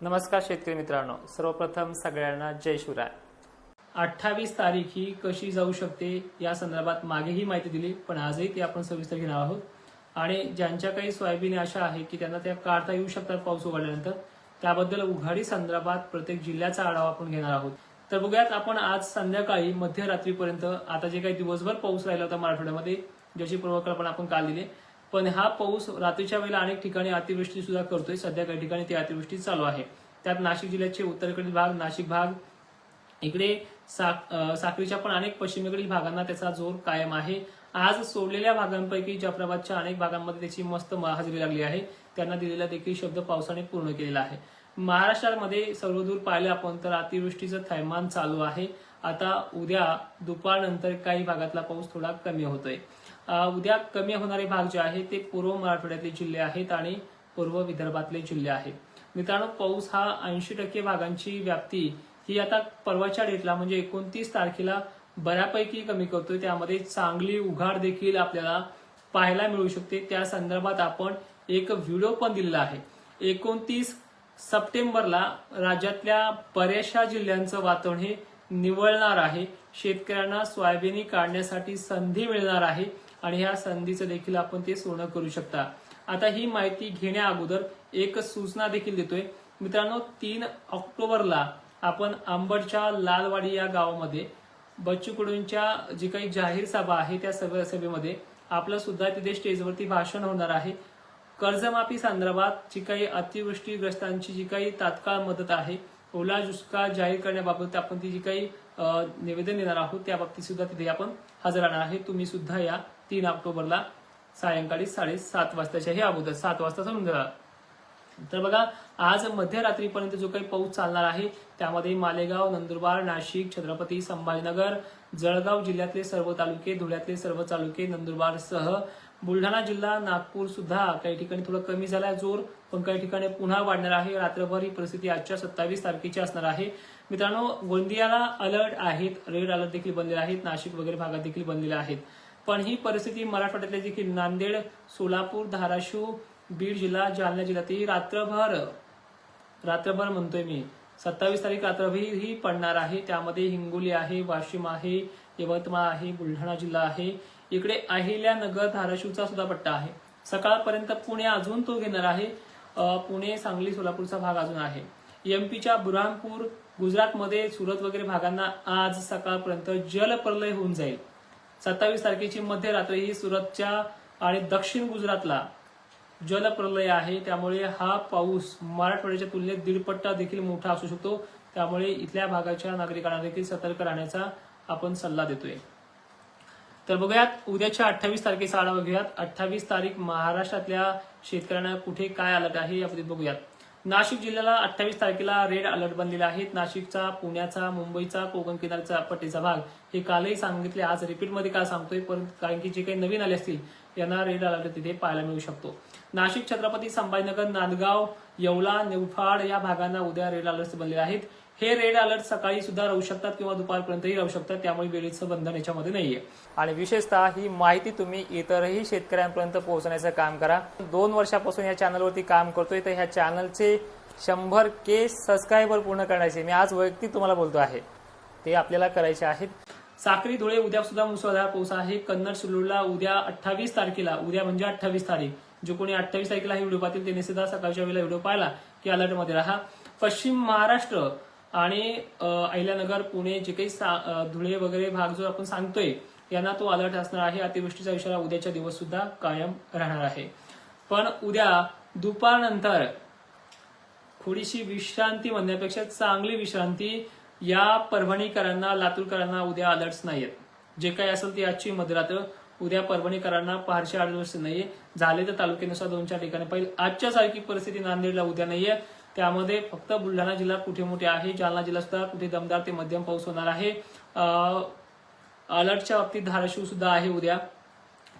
नमस्कार शेतकरी मित्रांनो सर्वप्रथम सगळ्यांना जय शिवराय. अठ्ठावीस तारीख ही कशी जाऊ शकते या संदर्भात मागेही माहिती दिली पण आजही ती आपण सविस्तर घेणार आहोत. आणि ज्यांच्या काही सोयाबीन अशा आहे की त्यांना त्या काढता येऊ शकतात पाऊस उघडल्यानंतर त्याबद्दल उघाडी संदर्भात प्रत्येक जिल्ह्याचा आढावा आपण घेणार आहोत. तर बघूयात आपण आज संध्याकाळी मध्यरात्रीपर्यंत आता जे काही दिवसभर पाऊस राहिला होता मराठवाड्यामध्ये ज्याची पूर्वकल्पना आपण काल दिली पण हा पाऊस रात्रीच्या वेळेला अनेक ठिकाणी अतिवृष्टी सुद्धा करतोय. सध्या काही ठिकाणी ती अतिवृष्टी चालू आहे. त्यात नाशिक जिल्ह्याचे उत्तरेकडील भाग नाशिक भाग इकडे साक अं, पण अनेक पश्चिमेकडील भागांना त्याचा जोर कायम आहे. आज सोडलेल्या भागांपैकी जाफराबादच्या अनेक भागांमध्ये त्याची मस्त हजेरी लागली आहे. त्यांना दिलेला देखील शब्द पावसाने पूर्ण केलेला आहे. महाराष्ट्रामध्ये सर्वदूर पाहिलं आपण तर अतिवृष्टीचं थैमान चालू आहे. आता उद्या दुपारनंतर काही भागातला पाऊस थोडा कमी होतोय. उद्या कमी होणारे भाग जे आहे ते पूर्व मराठवाड्यातले जिल्हे आहेत आणि पूर्व विदर्भातले जिल्हे आहेत. मित्रांनो पाऊस हा ऐंशी टक्के भागांची व्याप्ती ही आता परवाच्या डेटला म्हणजे एकोणतीस तारखेला बऱ्यापैकी कमी करतोय. त्यामध्ये चांगली उघाड देखील आपल्याला पाहायला मिळू शकते. त्या संदर्भात आपण एक व्हिडिओ पण दिलेला आहे. एकोणतीस सप्टेंबरला राज्यातल्या बऱ्याचशा जिल्ह्यांचं वातावरण हे निवळणार आहे. शेतकऱ्यांना सोयाबीनी काढण्यासाठी संधी मिळणार आहे. आणि ह्या संधीचं देखील आपण ते सोनं करू शकता. आता ही माहिती घेण्या अगोदर एक सूचना देखील देतोय. मित्रांनो तीन ऑक्टोबरला आपण आंबडच्या लालवाडी या गावामध्ये बच्चू कडूंच्या जी काही जाहीर सभा आहे त्या सभे सभेमध्ये आपलं सुद्धा तिथे स्टेजवरती भाषण होणार आहे. कर्जमाफी संदर्भात जी काही अतिवृष्टीग्रस्तांची जी काही तात्काळ मदत आहे ओला दुष्काळ जाहीर करण्याबाबत आपण ती जी काही निवेदन देणार आहोत त्या बाबतीत सुद्धा तिथे आपण हजर राहणार आहे. तुम्ही सुद्धा या तीन ऑक्टोबरला सायंकाळी साडेसात वाजताच्या हे अगोदर सात वाजता समजून जा. तर बघा आज मध्यरात्रीपर्यंत जो काही पाऊस चालणार आहे त्यामध्ये मालेगाव नंदुरबार नाशिक छत्रपती संभाजीनगर जळगाव जिल्ह्यातले सर्व तालुके धुळ्यातले सर्व तालुके नंदुरबारसह बुलढाणा जिल्हा नागपूर सुद्धा काही ठिकाणी थोडं कमी झाला जोर पण काही ठिकाणी पुन्हा वाढणार आहे. रात्रभर ही परिस्थिती आजच्या सत्तावीस तारखेची असणार आहे. मित्रांनो गोंदियाला अलर्ट आहेत रेड अलर्ट देखील बनलेले आहेत नाशिक वगैरे भागात देखील बनलेले आहेत. पण ही परिस्थिती मराठवाड्यातल्या देखील नांदेड सोलापूर धाराशिव बीड जिल्हा जालना जिल्ह्यातही रात्रभर रात्रभर म्हणतोय मी सत्तावीस तारीख रात्रभर ही पडणार आहे. त्यामध्ये हिंगोली आहे वाशिम आहे यवतमाळ आहे बुलढाणा जिल्हा आहे. इकडे अहिल्यानगर धाराशिवचा सुद्धा पट्टा आहे. सकाळपर्यंत पुणे अजून तो घेणार आहे. पुणे सांगली सोलापूरचा भाग अजून आहे. एमपीच्या बुरहानपूर गुजरातमध्ये सुरत वगैरे भागांना आज सकाळपर्यंत जलप्रलय होऊन जाईल. सत्तावीस तारखेची मध्यरात्री ही सुरतच्या आणि दक्षिण गुजरातला जलप्रलय आहे. त्यामुळे हा पाऊस मराठवाड्याच्या तुलनेत दीडपट्टा देखील मोठा असू शकतो. त्यामुळे इथल्या भागाच्या नागरिकांना देखील सतर्क राहण्याचा आपण सल्ला देतोय. तर बघूयात उद्याच्या अठ्ठावीस तारखेचा आढावा घेऊयात. अठ्ठावीस तारीख महाराष्ट्रातल्या शेतकऱ्यांना कुठे काय आलं आहे याबद्दल बघूयात. नाशिक जिल्ह्याला अठ्ठावीस तारखेला रेड अलर्ट बनलेला आहे. नाशिकचा पुण्याचा मुंबईचा कोकण किनारचा पट्टीचा भाग हे कालही सांगितले. आज रिपीटमध्ये का सांगतोय. पण कारण की जे काही नवीन आले असतील यांना रेड अलर्ट तिथे पाहायला मिळू शकतो. नाशिक छत्रपती संभाजीनगर नांदगाव येवला निवफाड या भागांना उद्या रेड अलर्ट बनलेले आहेत. हे रेड अलर्ट सकाळी सुद्धा राहू शकतात किंवा दुपारपर्यंतही राहू शकतात त्यामुळे वेळेचं बंधन याच्यामध्ये नाहीये. आणि विशेषतः ही माहिती तुम्ही इतरही शेतकऱ्यांपर्यंत पोहोचण्याचं काम करा. दोन वर्षापासून या चॅनलवरती काम करतोय तर ह्या चॅनलचे शंभर के सबस्क्रायबर पूर्ण करण्याचे मी आज वैयक्तिक तुम्हाला बोलतो आहे. ते आपल्याला करायचे आहेत. साक्री धुळे उद्या सुद्धा मुसळधार पाऊस आहे. कन्नड सुलूरला उद्या अठ्ठावीस तारखेला उद्या म्हणजे अठ्ठावीस तारीख. जो कोणी अठ्ठावीस तारखेला ही व्हिडिओ पाहतील त्यांनी सुद्धा सकाळच्या वेळेला व्हिडिओ पाहिला की अलर्टमध्ये राहा. पश्चिम महाराष्ट्र आणि अहिल्यानगर पुणे जे काही धुळे वगैरे भाग जो आपण सांगतोय यांना तो अलर्ट असणार आहे. अतिवृष्टीचा इशारा उद्याच्या दिवस सुद्धा कायम राहणार आहे. पण उद्या दुपारनंतर थोडीशी विश्रांती म्हणण्यापेक्षा चांगली विश्रांती या परभणीकरांना लातूरकरांना उद्या अलर्ट्स नाहीयेत. जे काही असेल ती आजची मध्यरात्र उद्या परभणीकरांना फारशी अडचण नाहीये. झाले तर तालुक्यानुसार दोन चार ठिकाणी. पाहिजे आजच्या सारखी परिस्थिती नांदेडला उद्या नाहीये. त्यामध्ये फक्त बुलढाणा जिल्हा कुठे मोठे आहे जालना जिल्हा सुद्धा कुठे दमदार ते मध्यम पाऊस होणार आहे. अलर्टच्या बाबतीत धाराशिव सुद्धा आहे उद्या.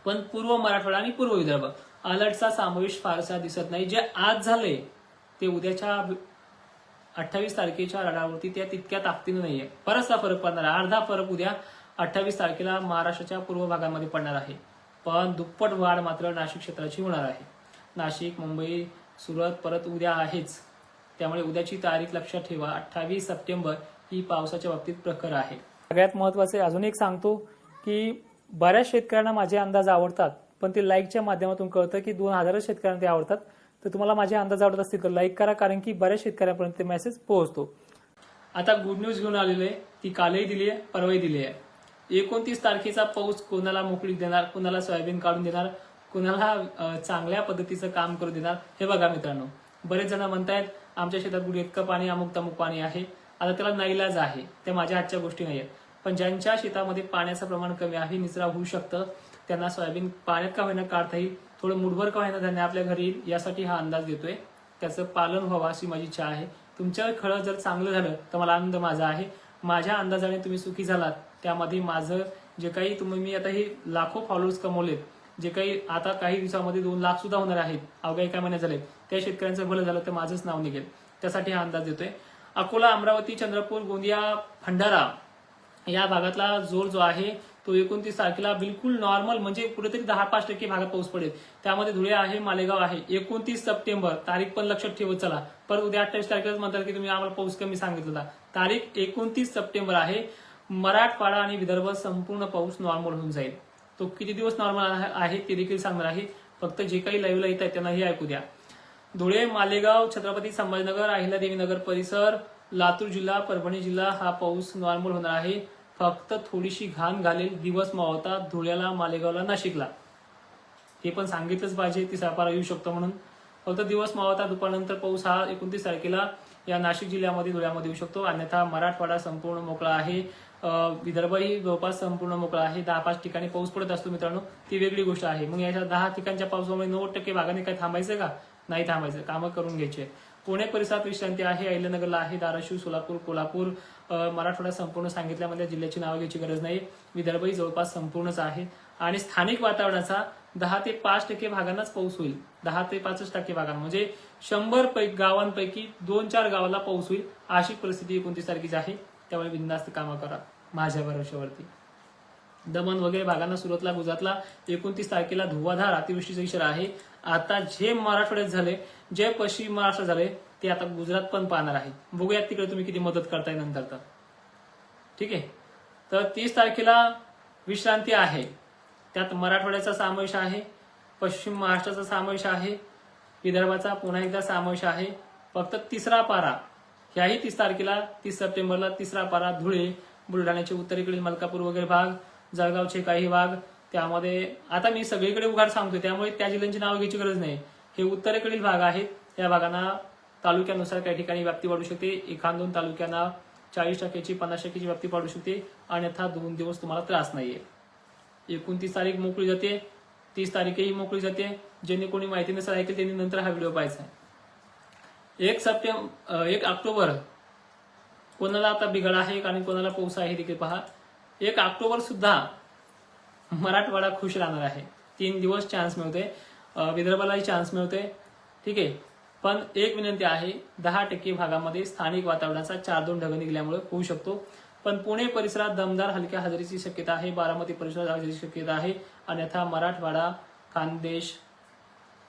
पण पूर्व मराठवाडा आणि पूर्व विदर्भ अलर्टचा समावेश फारसा दिसत नाही. जे आज झाले ते उद्याच्या अठ्ठावीस तारखेच्या रडावरती त्या तितक्या ताकदीनं नाहीये. बराचसा फरक पडणार अर्धा फरक उद्या अठ्ठावीस तारखेला महाराष्ट्राच्या पूर्व भागामध्ये पडणार आहे. पण दुप्पट वाढ मात्र नाशिक क्षेत्राची होणार आहे. नाशिक मुंबई सुरत परत उद्या आहेच. त्यामुळे उद्याची तारीख लक्षात ठेवा. अठ्ठावीस सप्टेंबर ही पावसाच्या बाबतीत प्रखर आहे. सगळ्यात महत्त्वाचे अजून एक सांगतो की बऱ्याच शेतकऱ्यांना माझे अंदाज आवडतात पण ते लाईकच्या माध्यमातून कळतं की दोन हजारच शेतकऱ्यांना ते आवडतात. तर तुम्हाला माझे अंदाज आवडत असतील तर लाईक करा कारण की बऱ्याच शेतकऱ्यांपर्यंत ते मेसेज पोहोचतो. आता गुड न्यूज घेऊन आलेलो आहे. ती कालही दिली आहे परवाही दिली आहे. एकोणतीस तारखेचा पाऊस कोणाला मोकळीक देणार कोणाला सोयाबीन काढून देणार कोणाला चांगल्या पद्धतीचं काम करू देणार हे बघा मित्रांनो. बरेच जण म्हणतायत आमच्या शेतात गुढी इतकं पाणी अमुक तमुक पाणी आहे. आता त्याला नाईलाज आहे. त्या माझ्या आजच्या गोष्टी नाही आहेत पण ज्यांच्या शेतामध्ये पाण्याचं प्रमाण कमी आहे निचरा होऊ शकतं. त्यांना सोयाबीन पाण्यात का होईना काढता येईल? थोडं मुठभर का होईना धान्य आपल्या घरी येईल? यासाठी हा अंदाज देतोय. त्याचं पालन व्हावं अशी माझी इच्छा आहे. तुमच्या खरं जर चांगलं झालं तर मला आनंद माझा आहे. माझ्या अंदाजाने तुम्ही सुखी झालात. त्यामध्ये माझं जे काही तुम्ही मी आता हे लाखो फॉलोअर्स कमवलेत जे काही आता काही दिवसामध्ये दोन लाख सुद्धा होणार आहेत अवघ्या एका महिन्यात झाले त्या शेतकऱ्यांचं भलं झालं तर माझंच नाव निघेल. त्यासाठी हा अंदाज देतोय अकोला अमरावती चंद्रपूर गोंदिया भंडारा या भागातला जोर जो आहे तो एकोणतीस तारखेला बिलकुल नॉर्मल म्हणजे कुठेतरी दहा पाच टक्के भागात पाऊस पडेल. त्यामध्ये धुळे आहे मालेगाव आहे. एकोणतीस सप्टेंबर तारीख पण लक्षात ठेवत चला. परत उद्या अठ्ठावीस तारखेलाच म्हणतात की तुम्ही आम्हाला पाऊस कमी सांगितला तारीख एकोणतीस सप्टेंबर आहे. मराठवाडा आणि विदर्भ संपूर्ण पाऊस नॉर्मल होऊन जाईल. तो किती दिवस नॉर्मल आहे ते देखील सांगणार आहे. फक्त जे काही लाईव्हला येत आहेत त्यांना हे ऐकू द्या. धुळे मालेगाव छत्रपती संभाजीनगर अहिल्यादेवी देवीनगर परिसर लातूर जिल्हा परभणी जिल्हा हा पाऊस नॉर्मल होणार आहे. फक्त थोडीशी घाण घालेल दिवस मावता धुळ्याला मालेगावला नाशिकला. हे पण सांगितलंच पाहिजे ती पारा येऊ शकतो म्हणून. फक्त दिवस मावता दुपारनंतर पाऊस हा एकोणतीस तारखेला या नाशिक जिल्ह्यामध्ये धुळ्यामध्ये येऊ शकतो. अन्यथा मराठवाडा संपूर्ण मोकळा आहे. विदर्भही जवळपास संपूर्ण मोकळा आहे. दहा पाच ठिकाणी पाऊस पडत असतो मित्रांनो. ती वेगळी गोष्ट आहे. मग याच्या दहा ठिकाणच्या पावसामुळे नव्वद टक्के भागाने काय थांबायचं का? नाही थांबायचं. कामं करून घ्यायचे. पुणे परिसरात विश्रांती आहे. अहिल्यानगरला आहे. धाराशिव सोलापूर कोल्हापूर मराठवाडा संपूर्ण सांगितल्यामध्ये जिल्ह्याची नावं घ्यायची गरज नाही. विदर्भही जवळपास संपूर्णच आहे. आणि स्थानिक वातावरणाचा दहा ते पाच टक्के भागांनाच पाऊस होईल. दहा ते पाचच टक्के भागांना. म्हणजे शंभर पैकी गावांपैकी दोन चार गावाला पाऊस होईल अशी परिस्थिती एकोणतीस तारखेची आहे. त्यामुळे बिंदास्त कामं करा माझ्या भरोशावरती दमन वगैरे भागांना सुरतला गुजरातला एकोणतीस तारखेला धुवाधार अतिवृष्टीचा इशारा आहे. आता जे मराठवाड्यात झाले जे पश्चिम महाराष्ट्र झाले ते आता गुजरात पण पाहणार आहे. बघूयात तिकडे तुम्ही किती मदत करताय नंतर तर. ठीक आहे? तर तीस तारखेला विश्रांती आहे. त्यात मराठवाड्याचा समावेश आहे पश्चिम महाराष्ट्राचा समावेश आहे विदर्भाचा पुन्हा एकदा समावेश आहे. फक्त तिसरा पारा ह्याही तीस तारखेला तीस सप्टेंबरला तिसरा पारा धुळे बुलढाण्याचे उत्तरेकडील मलकापूर वगैरे भाग जळगावचे काही भाग. त्यामध्ये आता मी सगळीकडे उघाड सांगतोय त्यामुळे त्या जिल्ह्यांची नावं घ्यायची गरज नाही. हे उत्तरेकडील भाग आहेत या भागांना तालुक्यानुसार काही ठिकाणी व्याप्ती वाढू शकते. एखाद दोन तालुक्यांना चाळीस टक्क्याची पन्नास टक्क्याची व्याप्ती वाढू शकते. अन्यथा दोन दिवस तुम्हाला त्रास नाहीये. एकोणतीस तारीख मोकळी जाते तीस तारीखही मोकळी जाते. ज्यांनी कोणी माहिती नसेल ऐकेल त्यांनी नंतर हा व्हिडिओ पाहायचा आहे. एक सप्टेंबर एक ऑक्टोबर. कोणाला आता बिघड आहे आणि कोणाला पाऊस आहे हे देखील पहा. एक ऑक्टोबर सुद्धा मराठवाडा खुश राहणार आहे. तीन दिवस चान्स मिळते विदर्भालाही चान्स मिळते ठीक आहे. पण एक विनंती आहे दहा टक्के भागामध्ये स्थानिक वातावरणाचा चार दोन ढग निघल्यामुळे होऊ शकतो. पण पुणे परिसरात दमदार हलक्या हजेरीची शक्यता आहे बारामती परिसरात हजेरीची शक्यता आहे. अन्यथा मराठवाडा खानदेश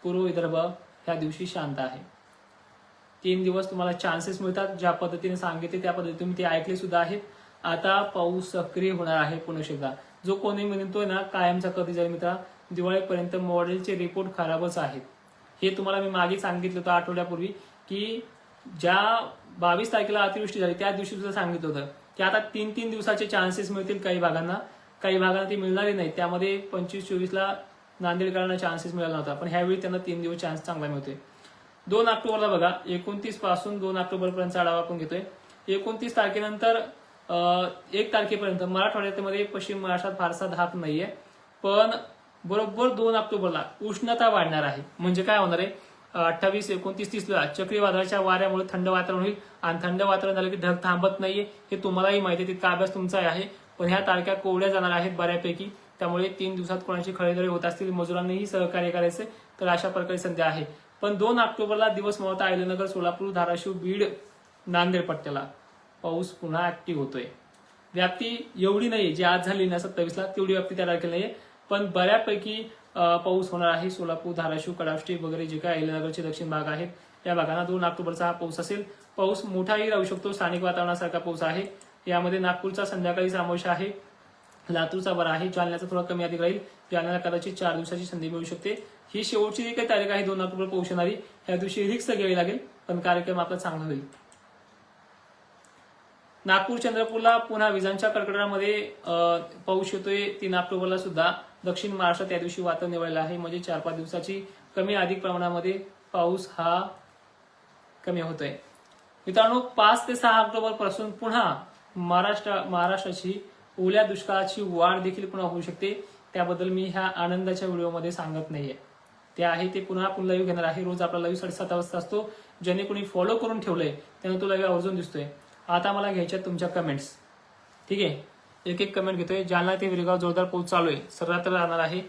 पूर्व विदर्भ ह्या दिवशी शांत आहे. तीन दिवस तुम्हाला चान्सेस मिळतात. ज्या पद्धतीने सांगितले त्या पद्धतीने तुम्ही ते ऐकले सुद्धा आहेत. आता पाऊस सक्रिय होणार आहे पुन्हा एकदा जो कोणी म्हणतोय ना कायमचा कधी जाईल मित्रा? दिवाळीपर्यंत मॉडेलचे रिपोर्ट खराबच आहेत. हे तुम्हाला मी मागे सांगितलं होतं आठवड्यापूर्वी की ज्या बावीस तारखेला अतिवृष्टी झाली त्या दिवशी सुद्धा सांगितलं होतं की आता तीन तीन दिवसाचे चान्सेस मिळतील काही भागांना. काही भागांना ते मिळणारे नाही त्यामध्ये पंचवीस चोवीसला नांदेडकरांना चान्सेस मिळाला नव्हता. पण ह्यावेळी त्यांना तीन दिवस चान्स चांगला मिळतोय. दोन ऑक्टोबरला बघा एकोणतीसपासून दोन ऑक्टोबर पर्यंत आढावा आपण घेतोय. एकोणतीस तारखेनंतर एक तारखेपर्यंत मराठवाड्यामध्ये पश्चिम महाराष्ट्रात फारसा धाप नाहीये. पण बरोबर दोन ऑक्टोबरला उष्णता वाढणार आहे. म्हणजे काय होणार आहे? अठ्ठावीस एकोणतीस तीसला चक्रीवादळाच्या वाऱ्यामुळे थंड वातावरण होईल. आणि थंड वातावरण झालं की ढग थांबत नाहीये. हे तुम्हालाही माहिती आहे तितका अभ्यास तुमचा आहे. पण ह्या तारख्या कोवड्या जाणार आहेत बऱ्यापैकी. त्यामुळे तीन दिवसात कोणाची खळेदळी होत असतील मजुरांनीही सहकार्य करायचे. तर अशा प्रकारे संधी आहे. पण दोन ऑक्टोबरला दिवस मावता अहिल्यानगर सोलापूर धाराशिव बीड नांदेड पट्ट्याला. पाऊस पुन्हा ऍक्टिव्ह होतोय. व्याप्ती एवढी नाही जी आज झाली ना सत्तावीसला तेवढी व्याप्ती त्या तारखेला नाहीये. पण बऱ्यापैकी पाऊस होणार आहे. सोलापूर धाराशिव कडाष्टी वगैरे जे काय अहिल्यानगरचे दक्षिण भाग आहेत या भागांना दोन ऑक्टोबरचा हा पाऊस असेल. पाऊस मोठाही राहू शकतो. स्थानिक वातावरणासारखा पाऊस आहे. यामध्ये नागपूरचा संध्याकाळी समावेश आहे. लातूरचा बरा आहे. जालन्याचा थोडा कमी अधिक राहील. जालन्याला कदाचित चार दिवसाची संधी मिळू शकते. ही शेवटची जी काही तारीख आहे दोन ऑक्टोबर पाऊस येणारी ह्या दिवशी रिक्स घ्यावी लागेल पण कार्यक्रम आपला चांगला होईल. नागपूर चंद्रपूरला पुन्हा विजांच्या कडकडामध्ये पाऊस येतोय तीन ऑक्टोबरला सुद्धा. दक्षिण महाराष्ट्रात त्या दिवशी वातावरण निवडलं आहे. म्हणजे चार पाच दिवसाची कमी अधिक प्रमाणामध्ये पाऊस हा कमी होतोय. मित्रांनो पाच ते सहा ऑक्टोबरपासून पुन्हा महाराष्ट्र महाराष्ट्राची ओल्या दुष्काळाची वाढ देखील पुन्हा होऊ शकते. त्याबद्दल मी ह्या आनंदाच्या व्हिडिओमध्ये सांगत नाहीये. ते आहे ते पुन्हा आपण लाईव्ह घेणार आहे. रोज आपला लाईव्ह साडेसात वाजता असतो. ज्याने कोणी फॉलो करून ठेवलंय त्याने तो लाईव्ह आवर्जून दिसतोय. आता मला घ्यायच्या तुमच्या कमेंट्स ठीक आहे? एक एक कमेंट घेतोय. जालना ते विरगाव जोरदार पाऊस चालू आहे. सर्रात्र राहणार आहे.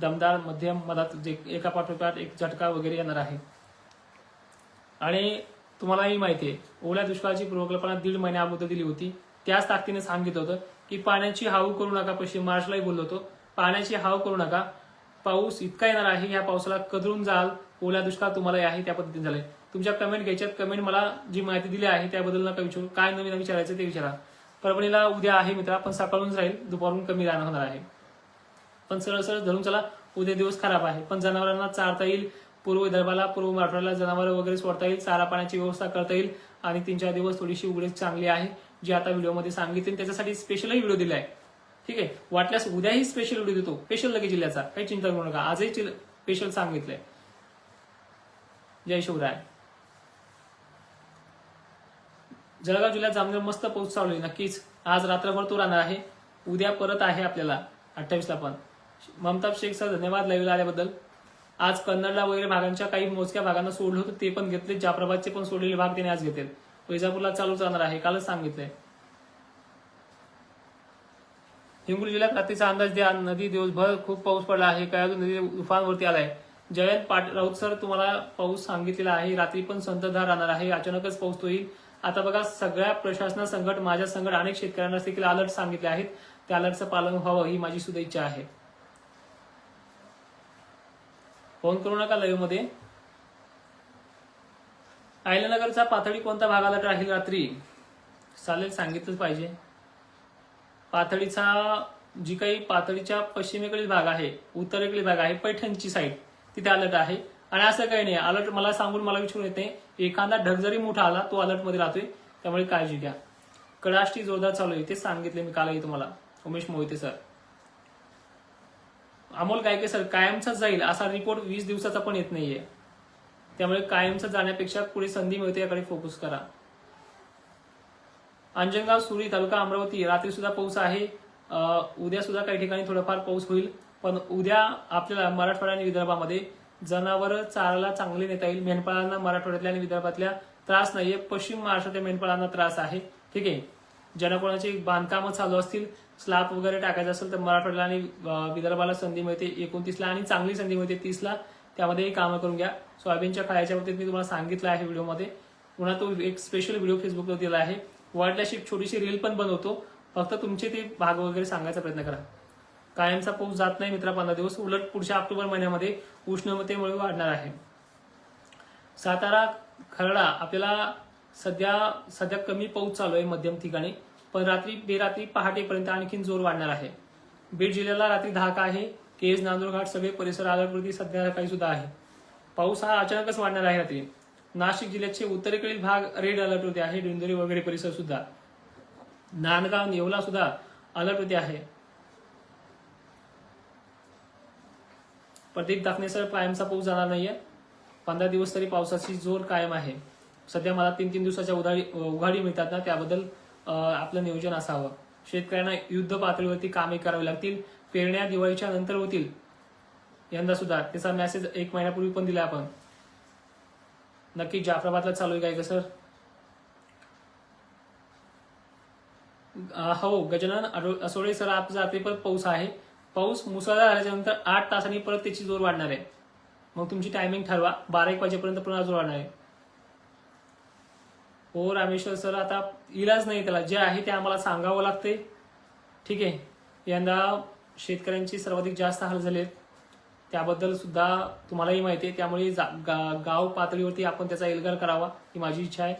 दमदार मध्यम मधात जे एका पाठोपाठ एक झटका वगैरे येणार आहे. आणि तुम्हालाही माहिती आहे ओल्या दुष्काळाची पूर्वकल्पना दीड महिन्या अगोदर दिली होती. त्याच ताकदीने सांगितलं होतं की पाण्याची हाव करू नका पश्चिम महाराष्ट्रालाही बोललो होतो. पाण्याची हाव करू नका. पाऊस इतका येणार आहे ह्या पावसाला कदरून जाल ओल्या दुष्काळ तुम्हाला आहे त्या पद्धतीने झालंय. तुमच्या कमेंट घ्यायच्यात कमेंट मला जी माहिती दिली आहे त्याबद्दल नका विचारू. काय नवीन विचारायचं ते विचारा. परभणीला उद्या आहे मित्रा पण सकाळून राहील दुपारून कमी राहणार होणार आहे. पण सरळ सरळ धरून चला उद्या दिवस खराब आहे. पण जनावरांना चारता येईल पूर्व विदर्भाला पूर्व मराठवाड्याला जनावर वगैरे सोडता येईल चारा पाण्याची व्यवस्था करता येईल आणि तीन चार दिवस थोडीशी उघडीच चांगली आहे जी आता व्हिडिओमध्ये सांगितली त्याच्यासाठी स्पेशलही व्हिडिओ दिला आहे. ठीक आहे. वाटल्यास उद्याही स्पेशल व्हिडिओ देतो. स्पेशल लगे जिल्ह्याचा. काही चिंता करू नका. आजही स्पेशल सांगितलंय. जय शिवराय. जळगाव जिल्ह्यात जामनेर मस्त पाऊस चालू आहे. नक्कीच आज रात्रभर तो राहणार आहे. उद्या परत आहे आपल्याला. अठ्ठावीसला पण. ममताब शेख सर धन्यवाद लाईव्हला आल्याबद्दल. आज कन्नडला वगैरे भागांच्या काही मोजक्या भागांना सोडलं होतं ते पण घेतले. जाफराबादचे पण सोडलेले भाग त्याने आज घेतले. वैजापूरला चालूच राहणार आहे. कालच सांगितलंय. हिंगोली जिल्ह्यात रात्रीचा अंदाज द्या. नदी दिवसभर खूप पाऊस पडला आहे. काय अजून नदी उफानवरती आलाय. जयंत पाट राऊत सर तुम्हाला पाऊस सांगितलेला आहे. रात्री पण संततधार राहणार आहे. अचानकच पाऊस तो येईल. आता बघा सगळ्या प्रशासना संकट माझ्या संकट अनेक शेतकऱ्यांना देखील अलर्ट सांगितले आहेत. त्या अलर्टचं पालन व्हावं ही माझी सुद्धा इच्छा आहे. फोन करू नका लाईव्हमध्ये. आयलनगरचा पाथडी कोणता भागाला राहील रात्री? चालेल सांगितलंच पाहिजे. पातळीचा जी काही पातळीच्या पश्चिमेकडील भाग आहे उत्तरेकडील भाग आहे पैठणची साईड तिथे अलर्ट आहे. आणि असं काही नाही अलर्ट मला सांगून मला विचारून येते एखादा ढग जरी मोठा आला तो अलर्टमध्ये राहतोय. त्यामुळे काळजी घ्या. कडाष्टी जोरदार चालू आहे. ते सांगितले मी कालही तुम्हाला. उमेश मोहिते सर अमोल गायके सर कायमचाच जाईल असा रिपोर्ट वीस दिवसाचा पण येत नाहीये. त्यामुळे कायमचा जाण्यापेक्षा पुढे संधी मिळते याकडे फोकस करा. अंजनगाव सुरी तालुका अमरावती रात्री सुद्धा पाऊस आहे. उद्या सुद्धा काही ठिकाणी थोडाफार पाऊस होईल. पण उद्या आपल्याला मराठवाडा आणि विदर्भामध्ये जनावर चाराला चांगले नेता येईल. मेंढपाळांना मराठवाड्यातल्या आणि विदर्भातल्या त्रास नाहीये. पश्चिम महाराष्ट्रातल्या मेंढपाळांना त्रास आहे. ठीक आहे? ज्यांना कोणाची बांधकामं चालू असतील. स्लॅब वगैरे टाकायचं असेल तर मराठवाड्याला आणि विदर्भाला संधी मिळते. एकोणतीसला आणि चांगली संधी मिळते. तीसला त्यामध्येही कामं करून घ्या. सोयाबीनच्या खायाच्या बाबतीत मी तुम्हाला सांगितलं आहे व्हिडिओमध्ये. पुन्हा तो एक स्पेशल व्हिडिओ फेसबुकवर दिला आहे. वाटल्याशी एक छोटीशी रील पण बनवतो. फक्त तुमचे ते भाग वगैरे सांगायचा प्रयत्न करा. कायमचा पाऊस जात नाही मित्रा पंधरा दिवस उलट पुढच्या ऑक्टोबर महिन्यामध्ये उष्णतेमुळे वाढणार आहे. सातारा खरडा आपल्याला सध्या सध्या कमी पाऊस चालू आहे मध्यम ठिकाणी पण रात्री बेरात्री पहाटेपर्यंत आणखीन जोर वाढणार आहे. बीड जिल्ह्याला रात्री धाका आहे केज नांदूरघाट सगळे परिसर अलर्टवरती सध्या काही सुद्धा आहे. पाऊस हा अचानकच वाढणार आहे रात्री. नाशिक जिल्ह्याचे उत्तरेकडील भाग रेड अलर्ट होते आहे. दिंडोरी वगैरे परिसर सुद्धा. नांदगाव नेवला सुद्धा अलर्ट होते आहे. प्रदीप दाखनेसर कायमचा पाऊस जाणार नाहीये. पंधरा दिवस तरी पावसाची जोर कायम आहे. सध्या मला तीन तीन दिवसाच्या उधाडी उघाडी मिळतात ना त्याबद्दल आपलं नियोजन असावं. शेतकऱ्यांना युद्ध पातळीवरती कामे करावी लागतील. पेरण्या दिवाळीच्या नंतर होतील. यंदा सुद्धा त्याचा मेसेज एक महिन्यापूर्वी पण दिला आपण. नक्की जाफराबादला चालू आहे काय का सर? हो गजानन अडो- असोळे सर आज रात्री परत पाऊस आहे. पाऊस मुसळधार झाल्याच्यानंतर आठ तासांनी परत त्याची जोर वाढणार आहे. मग तुमची टायमिंग ठरवा. बारा एक वाजेपर्यंत पुन्हा जोर वाढणार आहे. हो रामेश्वर सर आता इलाज नाही त्याला. जे आहे ते आम्हाला सांगावं लागते. ठीक आहे. यंदा शेतकऱ्यांची सर्वाधिक जास्त हाल झालेत. त्याबद्दल सुद्धा तुम्हालाही माहिती आहे. त्यामुळे जा- गा- गाव पातळीवरती आपण त्याचा एल्गार करावा ही माझी इच्छा आहे.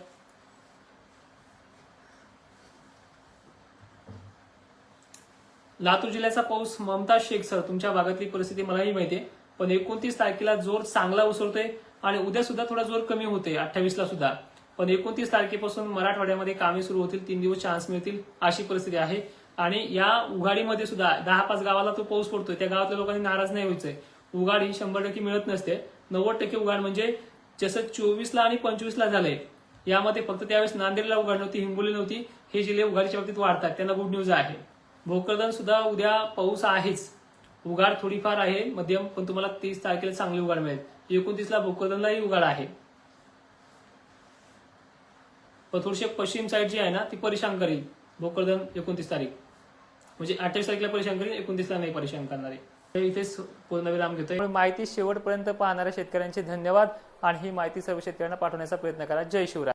लातूर जिल्ह्याचा पाऊस ममता शेख सर तुमच्या भागातली परिस्थिती मलाही माहिती आहे. पण एकोणतीस तारखेला जोर चांगला उसळतोय आणि उद्या सुद्धा थोडा जोर कमी होते अठ्ठावीस ला सुद्धा. पण एकोणतीस तारखेपासून मराठवाड्यामध्ये कामे सुरू होतील तीन दिवस चान्स मिळतील अशी परिस्थिती आहे. आणि या उघाडीमध्ये सुद्धा दहा पाच गावाला तो पाऊस पडतोय. त्या गावातल्या लोकांनी नाराज नाही व्हायचंय. उघाड ही शंभर टक्के मिळत नसते. नव्वद टक्के उघाड म्हणजे जसं चोवीसला आणि पंचवीसला झालंय यामध्ये फक्त त्यावेळेस नांदेडला उघाड नव्हती हिंगोली नव्हती हे जिल्हे उघाडीच्या बाबतीत वाढतात. त्यांना गुड न्यूज आहे. भोकरदन सुद्धा उद्या पाऊस आहेच. उघाड थोडीफार आहे मध्यम पण तुम्हाला तीस तारखेला चांगली उघाड मिळेल. एकोणतीसला भोकरदनलाही उघाड आहे. पण थोडीशी पश्चिम साईड जी आहे ना ती परेशान करेल. भोकरदन एकोणतीस तारीख. म्हणजे अठ्ठावीस तारखेला परेशान करेल एकोणतीसला नाही परेशान करणार. आहे तर इथेच पूर्णविराम घेतोय. माहिती शेवटपर्यंत पाहणाऱ्या शेतकऱ्यांचे धन्यवाद आणि ही माहिती सर्व शेतकऱ्यांना पाठवण्याचा प्रयत्न करा. जय शिवराय.